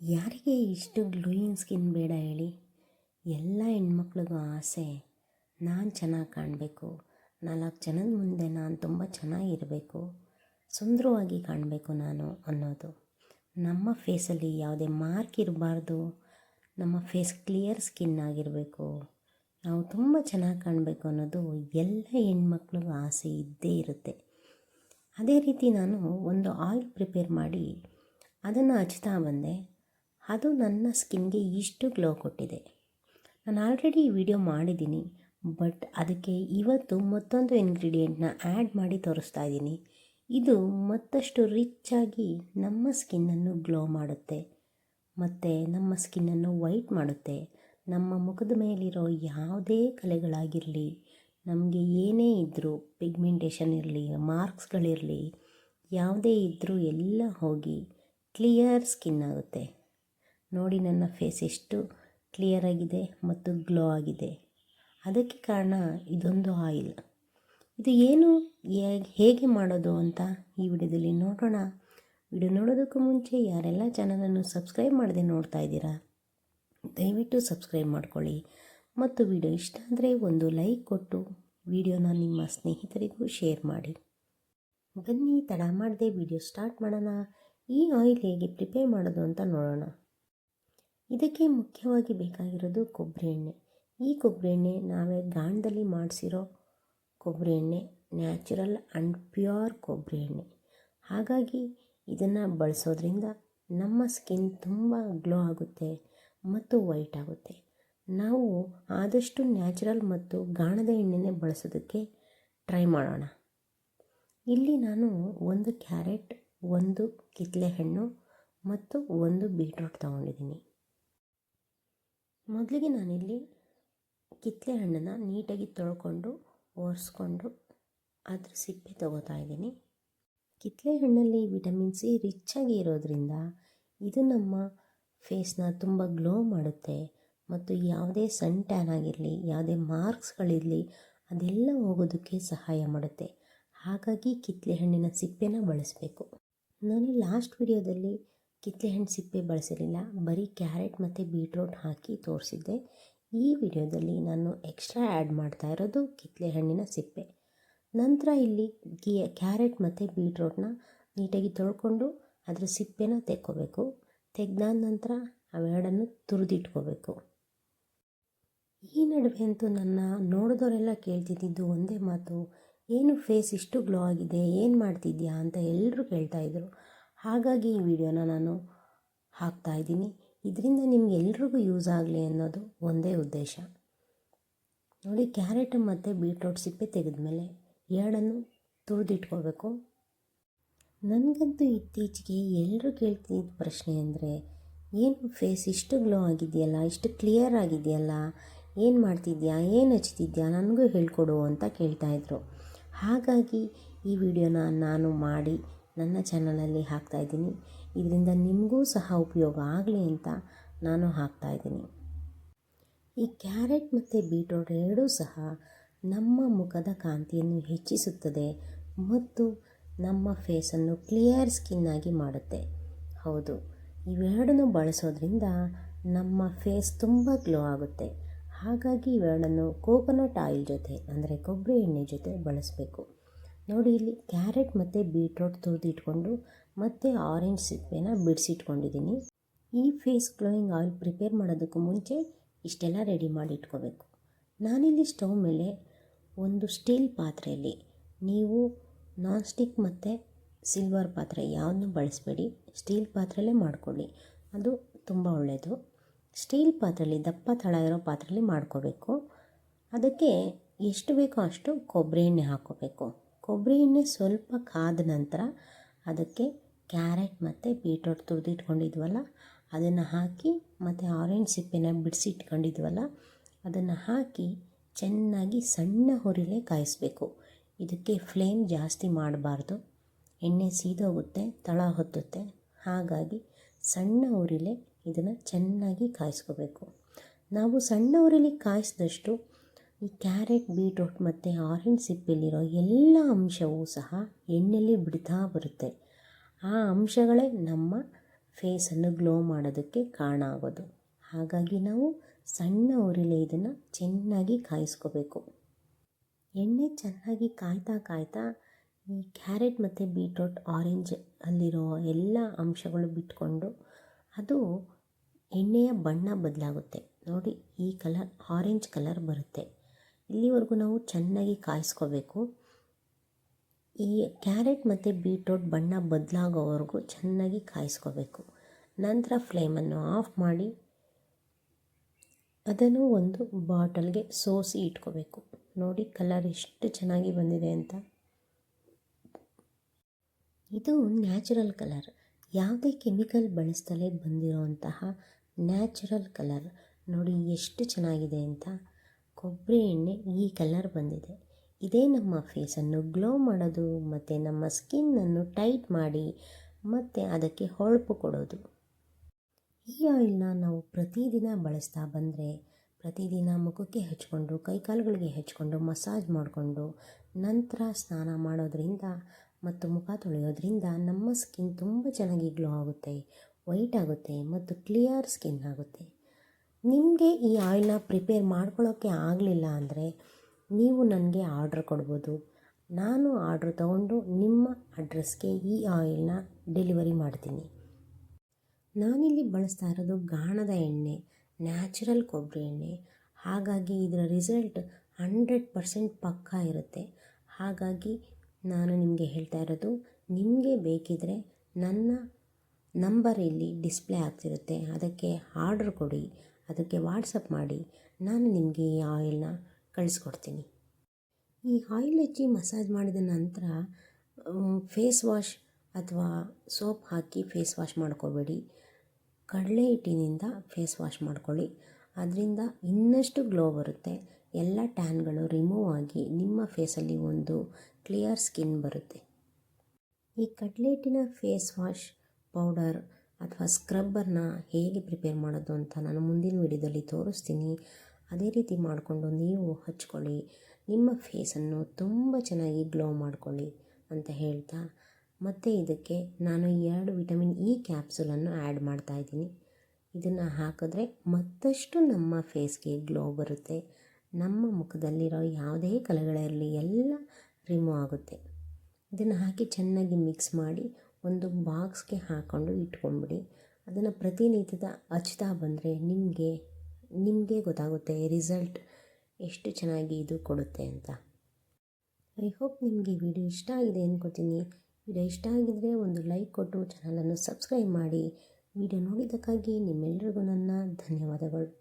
ಯಾರಿಗೆ ಇಷ್ಟು glowing skin ಬೇಡ ಹೇಳಿ? ಎಲ್ಲ ಹೆಣ್ಮಕ್ಳಿಗೂ ಆಸೆ, ನಾನು ಚೆನ್ನಾಗಿ ಕಾಣಬೇಕು, ನಾಲ್ಕು ಜನದ ಮುಂದೆ ನಾನು ತುಂಬ ಚೆನ್ನಾಗಿರಬೇಕು, ಸುಂದರವಾಗಿ ಕಾಣಬೇಕು ನಾನು ಅನ್ನೋದು. ನಮ್ಮ ಫೇಸಲ್ಲಿ ಯಾವುದೇ ಮಾರ್ಕ್ ಇರಬಾರ್ದು, ನಮ್ಮ ಫೇಸ್ ಕ್ಲಿಯರ್ ಸ್ಕಿನ್ ಆಗಿರಬೇಕು, ನಾವು ತುಂಬ ಚೆನ್ನಾಗಿ ಕಾಣಬೇಕು ಅನ್ನೋದು ಎಲ್ಲ ಹೆಣ್ಮಕ್ಳಿಗೂ ಆಸೆ ಇದ್ದೇ ಇರುತ್ತೆ. ಅದೇ ರೀತಿ ನಾನು ಒಂದು ಆಯಿಲ್ ಪ್ರಿಪೇರ್ ಮಾಡಿ, ಅದನ್ನು ಹಚ್ತಾ ಬಂದೆ. ಅದು ನನ್ನ ಸ್ಕಿನ್ಗೆ ಇಷ್ಟು ಗ್ಲೋ ಕೊಟ್ಟಿದೆ. ನಾನು ಆಲ್ರೆಡಿ ಈ ವಿಡಿಯೋ ಮಾಡಿದ್ದೀನಿ, ಬಟ್ ಅದಕ್ಕೆ ಇವತ್ತು ಮತ್ತೊಂದು ಇಂಗ್ರೀಡಿಯೆಂಟ್ನ ಆ್ಯಡ್ ಮಾಡಿ ತೋರಿಸ್ತಾ ಇದ್ದೀನಿ. ಇದು ಮತ್ತಷ್ಟು ರಿಚ್ಚಾಗಿ ನಮ್ಮ ಸ್ಕಿನ್ನನ್ನು ಗ್ಲೋ ಮಾಡುತ್ತೆ, ಮತ್ತು ನಮ್ಮ ಸ್ಕಿನ್ನನ್ನು ವೈಟ್ ಮಾಡುತ್ತೆ. ನಮ್ಮ ಮುಖದ ಮೇಲಿರೋ ಯಾವುದೇ ಕಲೆಗಳಾಗಿರಲಿ, ನಮಗೆ ಏನೇ ಇದ್ದರೂ ಪಿಗ್ಮೆಂಟೇಷನ್ ಇರಲಿ, ಮಾರ್ಕ್ಸ್ಗಳಿರಲಿ, ಯಾವುದೇ ಇದ್ದರೂ ಎಲ್ಲ ಹೋಗಿ ಕ್ಲಿಯರ್ ಸ್ಕಿನ್ ಆಗುತ್ತೆ. ನೋಡಿ ನನ್ನ ಫೇಸ್ ಎಷ್ಟು ಕ್ಲಿಯರ್ ಆಗಿದೆ ಮತ್ತು ಗ್ಲೋ ಆಗಿದೆ. ಅದಕ್ಕೆ ಕಾರಣ ಇದೊಂದು ಆಯಿಲ್ ಇದು ಏನು, ಹೇಗೆ ಮಾಡೋದು ಅಂತ ಈ ವಿಡಿಯೋದಲ್ಲಿ ನೋಡೋಣ. ವಿಡಿಯೋ ನೋಡೋದಕ್ಕೂ ಮುಂಚೆ ಯಾರೆಲ್ಲ ಚಾನಲನ್ನು ಸಬ್ಸ್ಕ್ರೈಬ್ ಮಾಡದೆ ನೋಡ್ತಾ ಇದ್ದೀರಾ, ದಯವಿಟ್ಟು ಸಬ್ಸ್ಕ್ರೈಬ್ ಮಾಡ್ಕೊಳ್ಳಿ. ಮತ್ತು ವಿಡಿಯೋ ಇಷ್ಟ ಅಂದರೆ ಒಂದು ಲೈಕ್ ಕೊಟ್ಟು ವಿಡಿಯೋನ ನಿಮ್ಮ ಸ್ನೇಹಿತರಿಗೂ ಶೇರ್ ಮಾಡಿ. ಬನ್ನಿ, ತಡ ಮಾಡದೆ ವಿಡಿಯೋ ಸ್ಟಾರ್ಟ್ ಮಾಡೋಣ. ಈ ಆಯಿಲ್ ಹೇಗೆ ಪ್ರಿಪೇರ್ ಮಾಡೋದು ಅಂತ ನೋಡೋಣ. ಇದಕ್ಕೆ ಮುಖ್ಯವಾಗಿ ಬೇಕಾಗಿರೋದು ಕೊಬ್ಬರಿ ಎಣ್ಣೆ. ಈ ಕೊಬ್ಬರಿ ಎಣ್ಣೆ ನಾವೇ ಗಾಣದಲ್ಲಿ ಮಾಡಿಸಿರೋ ಕೊಬ್ಬರಿ ಎಣ್ಣೆ, ನ್ಯಾಚುರಲ್ ಆ್ಯಂಡ್ ಪ್ಯೂರ್ ಕೊಬ್ಬರಿ ಎಣ್ಣೆ. ಹಾಗಾಗಿ ಇದನ್ನು ಬಳಸೋದ್ರಿಂದ ನಮ್ಮ ಸ್ಕಿನ್ ತುಂಬ ಗ್ಲೋ ಆಗುತ್ತೆ ಮತ್ತು ವೈಟ್ ಆಗುತ್ತೆ. ನಾವು ಆದಷ್ಟು ನ್ಯಾಚುರಲ್ ಮತ್ತು ಗಾಣದ ಎಣ್ಣೆನೇ ಬಳಸೋದಕ್ಕೆ ಟ್ರೈ ಮಾಡೋಣ. ಇಲ್ಲಿ ನಾನು ಒಂದು ಕ್ಯಾರೆಟ್, ಒಂದು ಕಿತ್ತಲೆ ಹಣ್ಣು ಮತ್ತು ಒಂದು ಬೀಟ್ರೂಟ್ ತೊಗೊಂಡಿದ್ದೀನಿ. ಮೊದಲಿಗೆ ನಾನಿಲ್ಲಿ ಕಿತ್ತಲೆ ಹಣ್ಣನ್ನು ನೀಟಾಗಿ ತೊಳ್ಕೊಂಡು, ಒರೆಸ್ಕೊಂಡು ಅದ್ರ ಸಿಪ್ಪೆ ತಗೋತಾ ಇದ್ದೀನಿ. ಕಿತ್ತಲೆ ಹಣ್ಣಲ್ಲಿ ವಿಟಮಿನ್ ಸಿ ರಿಚ್ಚಾಗಿ ಇರೋದ್ರಿಂದ ಇದು ನಮ್ಮ ಫೇಸ್ನ ತುಂಬ ಗ್ಲೋ ಮಾಡುತ್ತೆ ಮತ್ತು ಯಾವುದೇ ಸನ್ ಟ್ಯಾನ್ ಆಗಿರಲಿ, ಯಾವುದೇ ಮಾರ್ಕ್ಸ್ಗಳಿರಲಿ ಅದೆಲ್ಲ ಹೋಗೋದಕ್ಕೆ ಸಹಾಯ ಮಾಡುತ್ತೆ. ಹಾಗಾಗಿ ಕಿತ್ತಲೆ ಹಣ್ಣಿನ ಸಿಪ್ಪೆನ ಬಳಸಬೇಕು. ನಾನು ಲಾಸ್ಟ್ ವಿಡಿಯೋದಲ್ಲಿ ಕಿತ್ತಲೆ ಹಣ್ಣು ಸಿಪ್ಪೆ ಬಳಸಿರಲಿಲ್ಲ ಬರೀ ಕ್ಯಾರೆಟ್ ಮತ್ತು ಬೀಟ್ರೋಟ್ ಹಾಕಿ ತೋರಿಸಿದ್ದೆ. ಈ ವಿಡಿಯೋದಲ್ಲಿ ನಾನು ಎಕ್ಸ್ಟ್ರಾ ಆ್ಯಡ್ ಮಾಡ್ತಾ ಇರೋದು ಕಿತ್ತಲೆ ಹಣ್ಣಿನ ಸಿಪ್ಪೆ. ನಂತರ ಇಲ್ಲಿ ಗಿ ಕ್ಯಾರೆಟ್ ಮತ್ತು ಬೀಟ್ರೋಟ್ನ ನೀಟಾಗಿ ತೊಳ್ಕೊಂಡು ಅದರ ಸಿಪ್ಪೆನ ತೆಕ್ಕೋಬೇಕು. ತೆಗ್ದಾದ ನಂತರ ಅವೆರಡನ್ನು ತುರಿದಿಟ್ಕೋಬೇಕು. ಈ ನಡುವೆ ಅಂತೂ ನನ್ನ ನೋಡಿದವರೆಲ್ಲ ಕೇಳ್ತಿದ್ದಿದ್ದು ಒಂದೇ ಮಾತು, ಏನು ಫೇಸ್ ಇಷ್ಟು ಗ್ಲೋ ಆಗಿದೆ, ಏನು ಮಾಡ್ತಿದ್ಯಾ ಅಂತ ಎಲ್ಲರೂ ಕೇಳ್ತಾಯಿದ್ರು ಹಾಗಾಗಿ ಈ ವಿಡಿಯೋನ ನಾನು ಹಾಕ್ತಾ ಇದ್ದೀನಿ. ಇದರಿಂದ ನಿಮ್ಗೆ ಎಲ್ರಿಗೂ ಯೂಸ್ ಆಗಲಿ ಅನ್ನೋದು ಒಂದೇ ಉದ್ದೇಶ. ನೋಡಿ, ಕ್ಯಾರೆಟ್ ಮತ್ತು ಬೀಟ್ರೋಟ್ ಸಿಪ್ಪೆ ತೆಗೆದ್ಮೇಲೆ ಎರಡನ್ನು ತುರಿದಿಟ್ಕೋಬೇಕು ನನಗಂತೂ ಇತ್ತೀಚೆಗೆ ಎಲ್ಲರೂ ಕೇಳ್ತಿದ್ದ ಪ್ರಶ್ನೆ ಅಂದರೆ, ಏನು ಫೇಸ್ ಇಷ್ಟು ಗ್ಲೋ ಆಗಿದೆಯಲ್ಲ, ಇಷ್ಟು ಕ್ಲಿಯರ್ ಆಗಿದೆಯಲ್ಲ, ಏನು ಮಾಡ್ತಿದ್ಯಾ, ಏನು ಹಚ್ತಿದ್ಯಾ, ನನಗೂ ಹೇಳ್ಕೊಡು ಅಂತ ಕೇಳ್ತಾಯಿದ್ರು ಹಾಗಾಗಿ ಈ ವಿಡಿಯೋನ ನಾನು ಮಾಡಿ ನನ್ನ ಚಾನಲಲ್ಲಿ ಹಾಕ್ತಾಯಿದ್ದೀನಿ ಇದರಿಂದ ನಿಮಗೂ ಸಹ ಉಪಯೋಗ ಆಗಲಿ ಅಂತ ನಾನು ಹಾಕ್ತಾಯಿದ್ದೀನಿ ಈ ಕ್ಯಾರೆಟ್ ಮತ್ತು ಬೀಟ್ರೋಟ್ ಎರಡೂ ಸಹ ನಮ್ಮ ಮುಖದ ಕಾಂತಿಯನ್ನು ಹೆಚ್ಚಿಸುತ್ತದೆ ಮತ್ತು ನಮ್ಮ ಫೇಸನ್ನು ಕ್ಲಿಯರ್ ಸ್ಕಿನ್ನಾಗಿ ಮಾಡುತ್ತೆ. ಹೌದು, ಇವೆರಡನ್ನು ಬಳಸೋದ್ರಿಂದ ನಮ್ಮ ಫೇಸ್ ತುಂಬ ಗ್ಲೋ ಆಗುತ್ತೆ. ಹಾಗಾಗಿ ಇವೆರಡನ್ನು ಕೋಕೋನಟ್ ಆಯಿಲ್ ಜೊತೆ, ಅಂದರೆ ಕೊಬ್ಬರಿ ಎಣ್ಣೆ ಜೊತೆ ಬಳಸಬೇಕು. ನೋಡಿ ಇಲ್ಲಿ ಕ್ಯಾರೆಟ್ ಮತ್ತು ಬೀಟ್ರೋಟ್ ತುರಿದಿಟ್ಕೊಂಡು ಮತ್ತು ಆರೆಂಜ್ ಸಿಪ್ಪೆನ ಬಿಡಿಸಿಟ್ಕೊಂಡಿದ್ದೀನಿ. ಈ ಫೇಸ್ ಗ್ಲೋಯಿಂಗ್ ಆಯಿಲ್ ಪ್ರಿಪೇರ್ ಮಾಡೋದಕ್ಕೂ ಮುಂಚೆ ಇಷ್ಟೆಲ್ಲ ರೆಡಿ ಮಾಡಿ ಇಟ್ಕೋಬೇಕು. ನಾನಿಲ್ಲಿ ಸ್ಟವ್ ಮೇಲೆ ಒಂದು ಸ್ಟೀಲ್ ಪಾತ್ರೆಯಲ್ಲಿ ನೀವು ನಾನ್ ಸ್ಟಿಕ್ ಮತ್ತು ಸಿಲ್ವರ್ ಪಾತ್ರೆ ಯಾವುದನ್ನು ಬಳಸಬೇಡಿ. ಸ್ಟೀಲ್ ಪಾತ್ರೆಯಲ್ಲೇ ಮಾಡಿಕೊಳ್ಳಿ. ಅದು ತುಂಬ ಒಳ್ಳೆಯದು ಸ್ಟೀಲ್ ಪಾತ್ರೆಯಲ್ಲಿ ದಪ್ಪ ತಳ ಇರೋ ಪಾತ್ರೆಯಲ್ಲಿ ಮಾಡ್ಕೋಬೇಕು. ಅದಕ್ಕೆ ಎಷ್ಟು ಬೇಕೋ ಅಷ್ಟು ಕೊಬ್ಬರಿ ಎಣ್ಣೆ ಹಾಕ್ಕೋಬೇಕು ಕೊಬ್ಬರಿ ಎಣ್ಣೆ ಸ್ವಲ್ಪ ಕಾದ ನಂತರ ಅದಕ್ಕೆ ಕ್ಯಾರೆಟ್ ಮತ್ತು ಬೀಟ್ರೋಟ್ ತುರಿದಿಟ್ಕೊಂಡಿದ್ವಲ್ಲ, ಅದನ್ನು ಹಾಕಿ ಮತ್ತು ಆರೆಂಜ್ ಸಿಪ್ಪೆನ ಬಿಡಿಸಿಟ್ಕೊಂಡಿದ್ವಲ್ಲ, ಅದನ್ನು ಹಾಕಿ ಚೆನ್ನಾಗಿ ಸಣ್ಣ ಹುರಿಲೇ ಕಾಯಿಸ್ಬೇಕು. ಇದಕ್ಕೆ ಫ್ಲೇಮ್ ಜಾಸ್ತಿ ಮಾಡಬಾರ್ದು. ಎಣ್ಣೆ ಸೀದೋಗುತ್ತೆ, ತಳ ಹೊತ್ತುತ್ತೆ. ಹಾಗಾಗಿ ಸಣ್ಣ ಉರಿಲೆ ಇದನ್ನು ಚೆನ್ನಾಗಿ ಕಾಯಿಸ್ಕೋಬೇಕು. ನಾವು ಸಣ್ಣ ಉರಿಲಿ ಕಾಯಿಸಿದಷ್ಟು ಈ ಕ್ಯಾರೆಟ್, ಬೀಟ್ರೋಟ್ ಮತ್ತು ಆರೆಂಜ್ ಸಿಪ್ಪೆಯಲ್ಲಿರೋ ಎಲ್ಲ ಅಂಶವೂ ಸಹ ಎಣ್ಣೆಯಲ್ಲಿ ಬಿಡ್ತಾ ಬರುತ್ತೆ. ಆ ಅಂಶಗಳೇ ನಮ್ಮ ಫೇಸನ್ನು ಗ್ಲೋ ಮಾಡೋದಕ್ಕೆ ಕಾರಣ ಆಗೋದು. ಹಾಗಾಗಿ ನಾವು ಸಣ್ಣ ಉರಿಲೆ ಇದನ್ನು ಚೆನ್ನಾಗಿ ಕಾಯಿಸ್ಕೋಬೇಕು. ಎಣ್ಣೆ ಚೆನ್ನಾಗಿ ಕಾಯ್ತಾ ಕಾಯ್ತಾ ಈ ಕ್ಯಾರೆಟ್ ಮತ್ತು ಬೀಟ್ರೋಟ್, ಆರೆಂಜ್ ಅಲ್ಲಿರೋ ಎಲ್ಲ ಅಂಶಗಳು ಬಿಟ್ಕೊಂಡು ಅದು ಎಣ್ಣೆಯ ಬಣ್ಣ ಬದಲಾಗುತ್ತೆ. ನೋಡಿ, ಈ ಕಲರ್, ಆರೆಂಜ್ ಕಲರ್ ಬರುತ್ತೆ. ಇಲ್ಲಿವರೆಗೂ ನಾವು ಚೆನ್ನಾಗಿ ಕಾಯಿಸ್ಕೋಬೇಕು. ಈ ಕ್ಯಾರೆಟ್ ಮತ್ತು ಬೀಟ್ರೋಟ್ ಬಣ್ಣ ಬದಲಾಗೋವರೆಗೂ ಚೆನ್ನಾಗಿ ಕಾಯಿಸ್ಕೋಬೇಕು. ನಂತರ ಫ್ಲೇಮನ್ನು ಆಫ್ ಮಾಡಿ ಅದನ್ನು ಒಂದು ಬಾಟಲ್ಗೆ ಸೋಸಿ ಇಟ್ಕೋಬೇಕು. ನೋಡಿ ಕಲರ್ ಎಷ್ಟು ಚೆನ್ನಾಗಿ ಬಂದಿದೆ ಅಂತ. ಇದು ನ್ಯಾಚುರಲ್ ಕಲರ್. ಯಾವುದೇ ಕೆಮಿಕಲ್ ಬಳಸ್ತಲೇ ಬಂದಿರೋಂತಹ ನ್ಯಾಚುರಲ್ ಕಲರ್. ನೋಡಿ ಎಷ್ಟು ಚೆನ್ನಾಗಿದೆ ಅಂತ. ಕೊಬ್ಬರಿ ಎಣ್ಣೆ ಈ ಕಲರ್ ಬಂದಿದೆ. ಇದೇ ನಮ್ಮ ಫೇಸನ್ನು ಗ್ಲೋ ಮಾಡೋದು, ಮತ್ತು ನಮ್ಮ ಸ್ಕಿನ್ನನ್ನು ಟೈಟ್ ಮಾಡಿ, ಮತ್ತು ಅದಕ್ಕೆ ಹೊಳಪು ಕೊಡೋದು. ಈ ಆಯಿಲ್ನ ನಾವು ಪ್ರತಿದಿನ ಬಳಸ್ತಾ ಬಂದರೆ, ಪ್ರತಿದಿನ ಮುಖಕ್ಕೆ ಹಚ್ಕೊಂಡು, ಕೈಕಾಲುಗಳಿಗೆ ಹಚ್ಕೊಂಡು ಮಸಾಜ್ ಮಾಡಿಕೊಂಡು, ನಂತರ ಸ್ನಾನ ಮಾಡೋದ್ರಿಂದ ಮತ್ತು ಮುಖ ತೊಳೆಯೋದ್ರಿಂದ ನಮ್ಮ ಸ್ಕಿನ್ ತುಂಬ ಚೆನ್ನಾಗಿ ಗ್ಲೋ ಆಗುತ್ತೆ ವೈಟ್ ಆಗುತ್ತೆ ಮತ್ತು ಕ್ಲಿಯರ್ ಸ್ಕಿನ್ ಆಗುತ್ತೆ. ನಿಮಗೆ ಈ ಆಯಿಲ್ನ ಪ್ರಿಪೇರ್ ಮಾಡ್ಕೊಳ್ಳೋಕ್ಕೆ ಆಗಲಿಲ್ಲ ಅಂದರೆ ನೀವು ನನಗೆ ಆರ್ಡ್ರ್ ಕೊಡ್ಬೋದು. ನಾನು ಆರ್ಡ್ರ್ ತಗೊಂಡು ನಿಮ್ಮ ಅಡ್ರೆಸ್ಗೆ ಈ ಆಯಿಲ್ನ ಡೆಲಿವರಿ ಮಾಡ್ತೀನಿ. ನಾನಿಲ್ಲಿ ಬಳಸ್ತಾ ಇರೋದು ಗಾಣದ ಎಣ್ಣೆ, ನ್ಯಾಚುರಲ್ ಕೊಬ್ಬರಿ ಎಣ್ಣೆ. ಹಾಗಾಗಿ ಇದರ ರಿಸಲ್ಟ್ ಹಂಡ್ರೆಡ್ ಪರ್ಸೆಂಟ್ ಪಕ್ಕಾ ಇರುತ್ತೆ. ಹಾಗಾಗಿ ನಾನು ನಿಮಗೆ ಹೇಳ್ತಾ ಇರೋದು, ನಿಮಗೆ ಬೇಕಿದ್ದರೆ ನನ್ನ ನಂಬರ್ ಇಲ್ಲಿ ಡಿಸ್ಪ್ಲೇ ಆಗ್ತಿರುತ್ತೆ. ಅದಕ್ಕೆ ಆರ್ಡ್ರ್ ಕೊಡಿ. ಅದಕ್ಕೆ ವಾಟ್ಸಪ್ ಮಾಡಿ ನಾನು ನಿಮಗೆ ಈ ಆಯಿಲ್ನ ಕಳಿಸ್ಕೊಡ್ತೀನಿ. ಈ ಆಯಿಲ್ ಹಚ್ಚಿ ಮಸಾಜ್ ಮಾಡಿದ ನಂತರ ಫೇಸ್ ವಾಶ್ ಅಥವಾ ಸೋಪ್ ಹಾಕಿ ಫೇಸ್ ವಾಶ್ ಮಾಡ್ಕೋಬೇಡಿ. ಕಡಲೆ ಹಿಟ್ಟಿನಿಂದ ಫೇಸ್ ವಾಶ್ ಮಾಡ್ಕೊಳ್ಳಿ. ಅದರಿಂದ ಇನ್ನಷ್ಟು ಗ್ಲೋ ಬರುತ್ತೆ. ಎಲ್ಲ ಟ್ಯಾನ್ಗಳು ರಿಮೂವ್ ಆಗಿ ನಿಮ್ಮ ಫೇಸಲ್ಲಿ ಒಂದು ಕ್ಲಿಯರ್ ಸ್ಕಿನ್ ಬರುತ್ತೆ. ಈ ಕಡಲೆ ಹಿಟ್ಟಿನ ಫೇಸ್ ವಾಶ್ ಪೌಡರ್ ಅಥವಾ ಸ್ಕ್ರಬ್ಬರ್ನ ಹೇಗೆ ಪ್ರಿಪೇರ್ ಮಾಡೋದು ಅಂತ ನಾನು ಮುಂದಿನ ವಿಡಿಯೋದಲ್ಲಿ ತೋರಿಸ್ತೀನಿ. ಅದೇ ರೀತಿ ಮಾಡಿಕೊಂಡು ನೀವು ಹಚ್ಕೊಳ್ಳಿ. ನಿಮ್ಮ ಫೇಸನ್ನು ತುಂಬ ಚೆನ್ನಾಗಿ ಗ್ಲೋ ಮಾಡಿಕೊಳ್ಳಿ ಅಂತ ಹೇಳ್ತಾ. ಮತ್ತು ಇದಕ್ಕೆ ನಾನು ಎರಡು ವಿಟಮಿನ್ ಇ ಕ್ಯಾಪ್ಸುಲನ್ನು ಆ್ಯಡ್ ಮಾಡ್ತಾಯಿದ್ದೀನಿ ಇದನ್ನು ಹಾಕಿದ್ರೆ ಮತ್ತಷ್ಟು ನಮ್ಮ ಫೇಸ್ಗೆ ಗ್ಲೋ ಬರುತ್ತೆ. ನಮ್ಮ ಮುಖದಲ್ಲಿರೋ ಯಾವುದೇ ಕಲೆಗಳಿರಲಿ ಎಲ್ಲ ರಿಮೂವ್ ಆಗುತ್ತೆ. ಇದನ್ನು ಹಾಕಿ ಚೆನ್ನಾಗಿ ಮಿಕ್ಸ್ ಮಾಡಿ ಒಂದು ಬಾಕ್ಸ್ಗೆ ಹಾಕ್ಕೊಂಡು ಇಟ್ಕೊಂಡ್ಬಿಡಿ. ಅದನ್ನು ಪ್ರತಿನಿತ್ಯದ ಹಚ್ತಾ ಬಂದರೆ ನಿಮಗೆ ನಿಮಗೆ ಗೊತ್ತಾಗುತ್ತೆ ರಿಸಲ್ಟ್ ಎಷ್ಟು ಚೆನ್ನಾಗಿ ಇದು ಕೊಡುತ್ತೆ ಅಂತ. ಐ ಹೋಪ್ ನಿಮಗೆ ವಿಡಿಯೋ ಇಷ್ಟ ಆಗಿದೆ ಅಂದ್ಕೋತೀನಿ ವಿಡಿಯೋ ಇಷ್ಟ ಆಗಿದ್ದರೆ ಒಂದು ಲೈಕ್ ಕೊಟ್ಟು ಚಾನಲನ್ನು ಸಬ್ಸ್ಕ್ರೈಬ್ ಮಾಡಿ. ವಿಡಿಯೋ ನೋಡಿದ್ದಕ್ಕಾಗಿ ನಿಮ್ಮೆಲ್ಲರಿಗೂ ನನ್ನ ಧನ್ಯವಾದಗಳು.